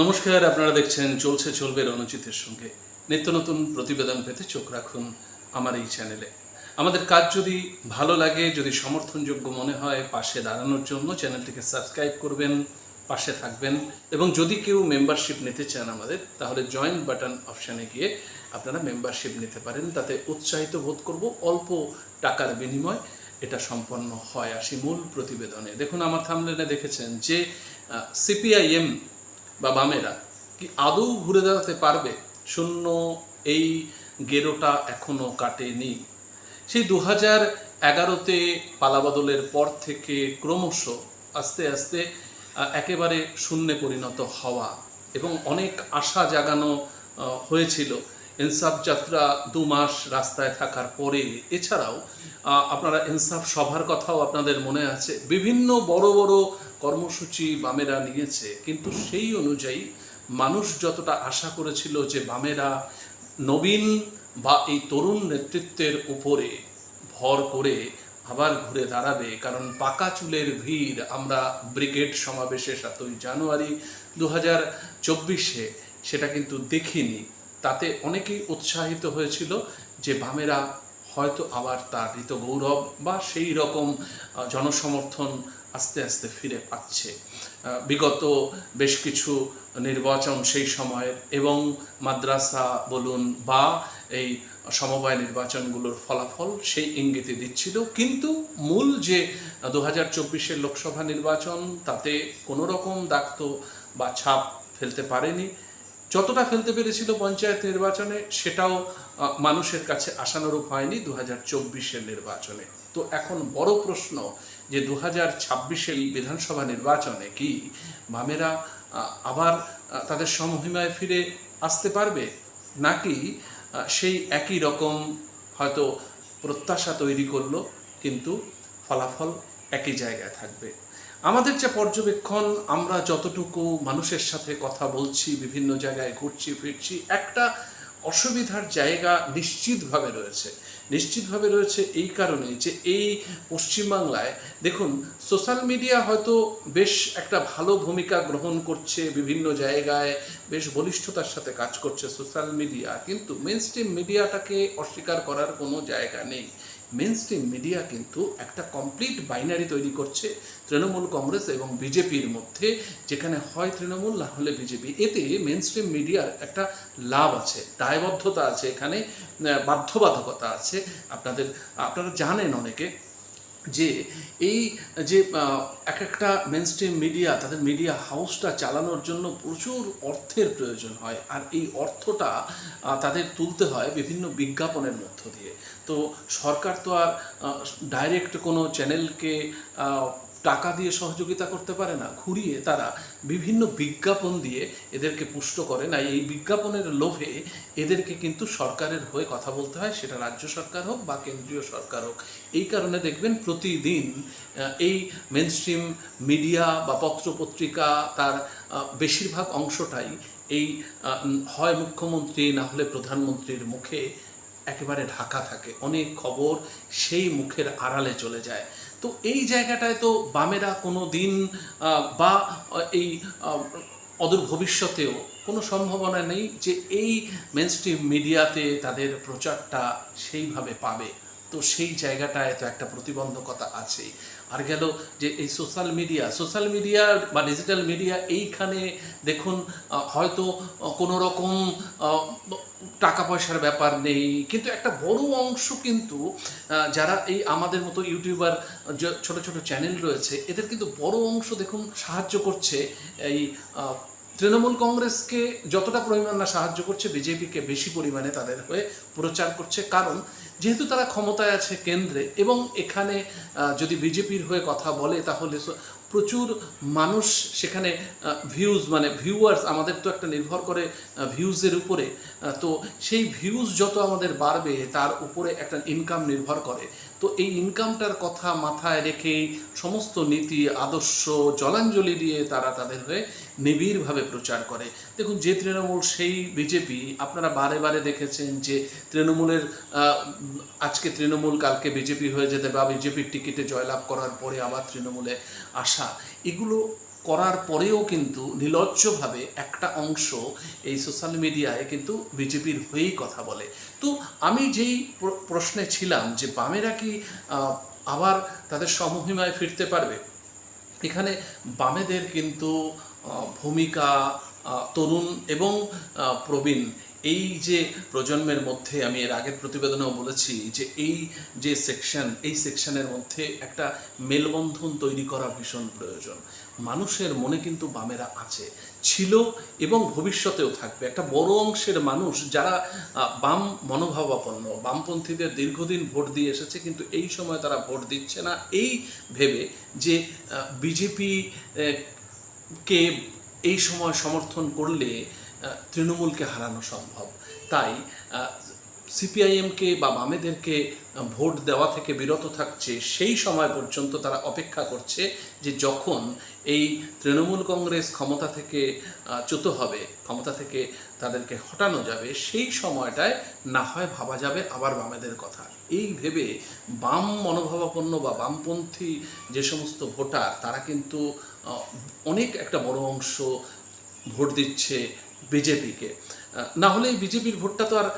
নমস্কার, আপনারা দেখছেন চলছে, চলবে রণজিতের সঙ্গে। নিত্য নতুন প্রতিবেদন পেতে চোখ রাখুন আমার এই চ্যানেলে। আমাদের কাজ যদি ভালো লাগে, যদি সমর্থনযোগ্য মনে হয়, পাশে দাঁড়ানোর জন্য চ্যানেলটিকে সাবস্ক্রাইব করবেন, পাশে থাকবেন, এবং যদি কেউ মেম্বারশিপ নিতে চান আমাদের, তাহলে জয়েন বাটন অপশানে গিয়ে আপনারা মেম্বারশিপ নিতে পারেন। তাতে উৎসাহিত বোধ করব অল্প টাকার বিনিময় এটা সম্পন্ন হয় আসি মূল প্রতিবেদনে। দেখুন, আমার থামলেনে দেখেছেন যে সিপিআইএম বা বামেরা, কি আদৌ ঘুরে দাঁড়াতে পারবে? শূন্য, এই গেরোটা এখনও কাটেনি। সেই দু হাজার এগারোতে পালাবদলের পর থেকে ক্রমশ আস্তে আস্তে একেবারে শূন্যে পরিণত হওয়া এবং অনেক আশা জাগানো হয়েছিল। ইনসাফ যাত্রা দু মাস রাস্তায় থাকার পরে। এছাড়াও আপনারা ইনসাফ সভার কথাও আপনাদের মনে আছে। বিভিন্ন বড় বড় কর্মসূচি বামেরা নিয়েছে, কিন্তু সেই অনুযায়ী মানুষ যতটা আশা করেছিল যে বামেরা নবীন বা এই তরুণ নেতৃত্বের উপরে ভর করে আবার ঘুরে দাঁড়াবে, কারণ পাকা চুলের ভিড় আমরা ব্রিগেড সমাবেশে সাতই জানুয়ারি দু হাজার চব্বিশে সেটা কিন্তু দেখিনি। তাতে অনেকেই উৎসাহিত হয়েছিল যে বামেরা হয়তো আবার তার ঋত গৌরব বা সেই রকম জনসমর্থন আস্তে আস্তে ফিরে পাচ্ছে। বিগত বেশ কিছু নির্বাচন সেই সময়ের এবং মাদ্রাসা বলুন বা এই সমবায় নির্বাচনগুলোর ফলাফল সেই ইঙ্গিতে দিচ্ছিল। কিন্তু মূল যে দু হাজার চব্বিশের লোকসভা নির্বাচন, তাতে কোনো রকম দাক্ত বা ছাপ ফেলতে পারেনি। যতটা ফেলতে পেরেছিল পঞ্চায়েত নির্বাচনে, সেটাও মানুষের কাছে আশানুরূপ হয়নি দু হাজার চব্বিশের নির্বাচনে। তো এখন বড় প্রশ্ন যে দু হাজার ছাব্বিশের বিধানসভা নির্বাচনে কি বামেরা আবার তাদের সমহিমায় ফিরে আসতে পারবে? নাকি সেই একই রকম হয়তো প্রত্যাশা তৈরি করল, কিন্তু ফলাফল একই জায়গায় থাকবে? আমাদের যে পর্যবেক্ষণ, আমরা যতটুকু মানুষের সাথে কথা বলছি, বিভিন্ন জায়গায় ঘুরছি, ফিরছি, একটা অসুবিধার জায়গা নিশ্চিতভাবে রয়েছে। নিশ্চিতভাবে রয়েছে এই কারণে যে এই পশ্চিমবাংলায়, দেখুন, সোশ্যাল মিডিয়া হয়তো বেশ একটা ভালো ভূমিকা গ্রহণ করছে বিভিন্ন জায়গায়, বেশ বলিষ্ঠতার সাথে কাজ করছে সোশ্যাল মিডিয়া, কিন্তু মেন মিডিয়াটাকে অস্বীকার করার কোনো জায়গা নেই। মেন স্ট্রিম মিডিয়া কিন্তু একটা কমপ্লিট বাইনারি তৈরি করছে তৃণমূল কংগ্রেস এবং বিজেপির মধ্যে। যেখানে হয় তৃণমূল, না হলে বিজেপি। এতে মেন স্ট্রিম মিডিয়ার একটা লাভ আছে, দায়বদ্ধতা আছে, এখানে বাধ্যবাধকতা আছে। আপনাদের, আপনারা জানেন অনেকে যে এই যে এক একটা মেন স্ট্রিম মিডিয়া তাদের মিডিয়া হাউসটা চালানোর জন্য প্রচুর অর্থের প্রয়োজন হয়। আর এই অর্থটা তাদের তুলতে হয় বিভিন্ন বিজ্ঞাপনের মধ্য দিয়ে। তো সরকার তো আর ডাইরেক্ট কোনো চ্যানেলকে টাকা দিয়ে সহযোগিতা করতে পারে না, ঘুরিয়ে তারা বিভিন্ন বিজ্ঞাপন দিয়ে এদেরকে পুষ্ট করে। না, এই বিজ্ঞাপনের লোভে এদেরকে কিন্তু সরকারের হয়ে কথা বলতে হয়, সেটা রাজ্য সরকার হোক বা কেন্দ্রীয় সরকার হোক। এই কারণে দেখবেন প্রতিদিন এই মেনস্ট্রিম মিডিয়া বা পত্রপত্রিকা তার বেশিরভাগ অংশটাই এই হয় মুখ্যমন্ত্রী, না হলে প্রধানমন্ত্রীর মুখে একেবারে ঢাকা থাকে। অনেক খবর সেই মুখের আড়ালে চলে যায়। তো এই জায়গাটায় তো বামেরা কোনো দিন বা এই অদূর ভবিষ্যতেও কোনো সম্ভাবনা নেই যে এই মেনস্ট্রিম মিডিয়াতে তাদের প্রচারটা সেইভাবে পাবে। তো সেই জায়গাটায় তো একটা প্রতিবন্ধকতা আছে আর গেল যে এই সোশ্যাল মিডিয়া সোশ্যাল মিডিয়া বা ডিজিটাল মিডিয়া এইখানে দেখুন হয়তো কোনো রকম টাকা পয়সার ব্যাপার নেই। কিন্তু একটা বড় অংশ কিন্তু যারা এই আমাদের মতো ইউটিউবার ছোট ছোট চ্যানেল রয়েছে, এদের কিন্তু বড় অংশ দেখুন সাহায্য করছে এই তৃণমূল কংগ্রেসকে যতটা পরিমাণ না সাহায্য করছে, বিজেপিকে বেশি পরিমাণে তাদের হয়ে প্রচার করছে। কারণ যেহেতু তারা ক্ষমতায় আছে কেন্দ্রে এবং এখানে যদি বিজেপির হয়ে কথা বলে তাহলে প্রচুর মানুষ সেখানে ভিউজ মানে ভিউয়ার্স আমাদের তো একটা নির্ভর করে ভিউজের উপরে। তো সেই ভিউজ যত আমাদের বাড়বে, তার উপরে একটা ইনকাম নির্ভর করে। তো এই ইনকামটার কথা মাথায় রেখেই সমস্ত নীতি, আদর্শ, জলাঞ্জলি দিয়ে তারা তাদের হয়ে নিবিড়ভাবে প্রচার করে। দেখুন, যে তৃণমূল, সেই বিজেপি, আপনারা বারে বারে দেখেছেন যে তৃণমূলের আজকে তৃণমূল, কালকে বিজেপি হয়ে যেতে বা বিজেপির টিকিটে জয়লাভ করার পরে আবার তৃণমূলে আসা। এগুলো করার পরেও কিন্তু নির্লজ্জভাবে একটা অংশ এই সোশ্যাল মিডিয়ায় কিন্তু বিজেপির হয়েই কথা বলে। তো আমি যেই প্রশ্নে ছিলাম যে বামেরা কি আবার তাদের সমহিমায় ফিরতে পারবে? এখানে বামেদের কিন্তু ভূমিকা তরুণ এবং প্রবীণ এই যে প্রজন্মের মধ্যে, আমি এর আগের প্রতিবেদনেও বলেছি যে এই যে সেকশন এই সেকশনের মধ্যে একটা মেলবন্ধন তৈরি করা ভীষণ প্রয়োজন। মানুষের মনে কিন্তু বামেরা আছে, ছিল এবং ভবিষ্যতেও থাকবে। একটা বড় অংশের মানুষ যারা বাম মনোভাবাপন্ন, বামপন্থীদের দীর্ঘদিন ভোট দিয়ে এসেছে কিন্তু এই সময় তারা ভোট দিচ্ছে না। এই ভেবে যে বিজেপি কে এই সময় সমর্থন করলে তৃণমূলকে হারানো সম্ভব। তাই সিপিআইএমকে বা বামেদেরকে ভোট দেওয়া থেকে বিরত থাকছে, সেই সময় পর্যন্ত তারা অপেক্ষা করছে যে যখন এই তৃণমূল কংগ্রেস ক্ষমতা থেকে চ্যুত হবে, ক্ষমতা থেকে তাদেরকে হটানো যাবে, সেই সময়টায় না হয় ভাবা যাবে আবার বামেদের কথা। এই ভেবে বাম মনোভাবাপন্ন বা বামপন্থী যে সমস্ত ভোটার, তারা কিন্তু অনেক একটা বড় অংশ ভোট দিচ্ছে বিজেপিকে। না হলে এই বিজেপির ভোটটা তো আর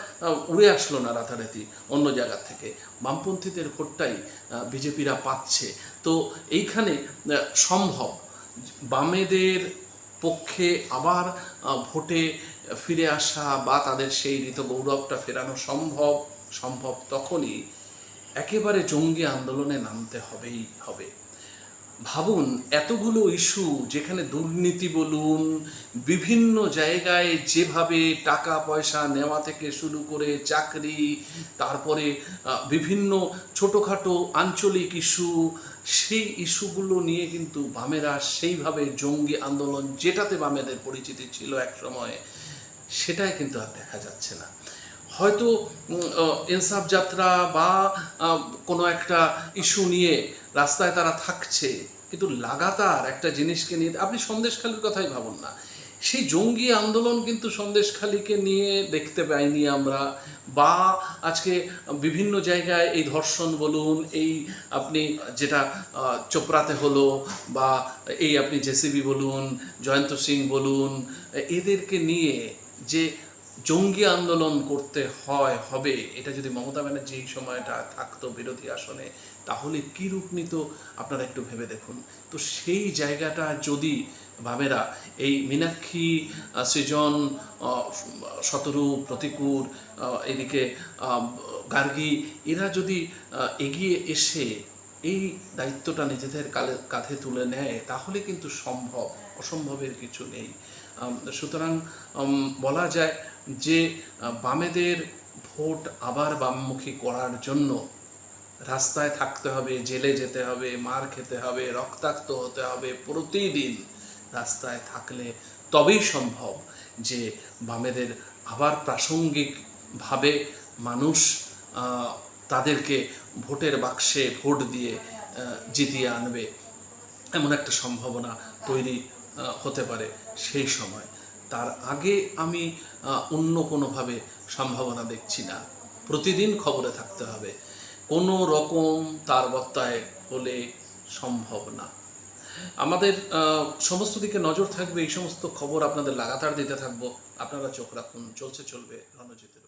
উড়ে আসলো না রাতারাতি অন্য জায়গার থেকে। বামপন্থীদের ভোটটাই বিজেপিরা পাচ্ছে। তো এইখানে সম্ভব বামেদের পক্ষে আবার ভোটে ফিরে আসা বা তাদের সেই ঋত গৌরবটা ফেরানো সম্ভব? সম্ভব তখনই একেবারে জঙ্গি আন্দোলনে নামতে হবেই হবে। ভাবুন, এতগুলো ইস্যু যেখানে দুর্নীতি বলুন, বিভিন্ন জায়গায় যেভাবে টাকা, পয়সা নেওয়া থেকে শুরু করে চাকরি, তারপরে বিভিন্ন ছোটোখাটো আঞ্চলিক ইস্যু, সেই ইস্যুগুলো নিয়ে কিন্তু বামেরা সেইভাবে জঙ্গি আন্দোলন, যেটাতে বামেদের পরিচিতি ছিল এক সময় সেটাই কিন্তু আর দেখা যাচ্ছে না। হয়তো ইনসাফ যাত্রা বা কোনো একটা ইস্যু নিয়ে রাস্তায় তারা থাকছে, কিন্তু লাগাতার একটা জিনিসকে নিয়ে, আপনি সন্দেশখালির কথাই ভাবুন না। সেই জঙ্গি আন্দোলন কিন্তু সন্দেশখালিকে নিয়ে দেখতে পাইনি আমরা, বা আজকে বিভিন্ন জায়গায় এই ধর্ষণ বলুন, এই আপনি যেটা চোপড়াতে হলো, বা এই আপনি জেসিবি বলুন, জয়ন্ত সিং বলুন, এদেরকে নিয়ে যে জঙ্গি আন্দোলন করতে হয়, হবে, এটা যদি মমতা ব্যানার্জি এই সময়টা থাকতো বিরোধী আসনে তাহলে কী রূপ নিত? আপনারা একটু ভেবে দেখুন। তো সেই জায়গাটা যদি ভাবেরা এই মীনাক্ষী সৃজন আহ, শতরূপ প্রতিকূর এদিকে গার্গী এরা যদি এগিয়ে এসে এই দায়িত্বটা নিজেদের কালে কাঁধে তুলে নেয় তাহলে কিন্তু সম্ভব অসম্ভবের কিছু নেই। সুতরাং বলা যায় যে বামেদের ভোট আবার বামমুখী করার জন্য রাস্তায় থাকতে হবে, জেলে যেতে হবে, মার খেতে হবে, রক্তাক্ত হতে হবে প্রতিদিন রাস্তায় থাকলে তবেই সম্ভব যে বামেদের আবার প্রাসঙ্গিকভাবে মানুষ তাদেরকে ভোটের বাক্সে ভোট দিয়ে জিতিয়ে আনবে। এমন একটা সম্ভাবনা তৈরি হতে পারে সেই সময়। তার আগে আমি অন্য কোনোভাবে সম্ভাবনা দেখছি না। প্রতিদিন খবরে থাকতে হবে। কোনো রকম তার বত্তায় হলে সম্ভব না। আমাদের সমস্ত দিকে নজর থাকবে, এই সমস্ত খবর আপনাদের লাগাতার দিতে থাকব। আপনারা চোখ রাখুন, চলছে, চলবে রণজিতের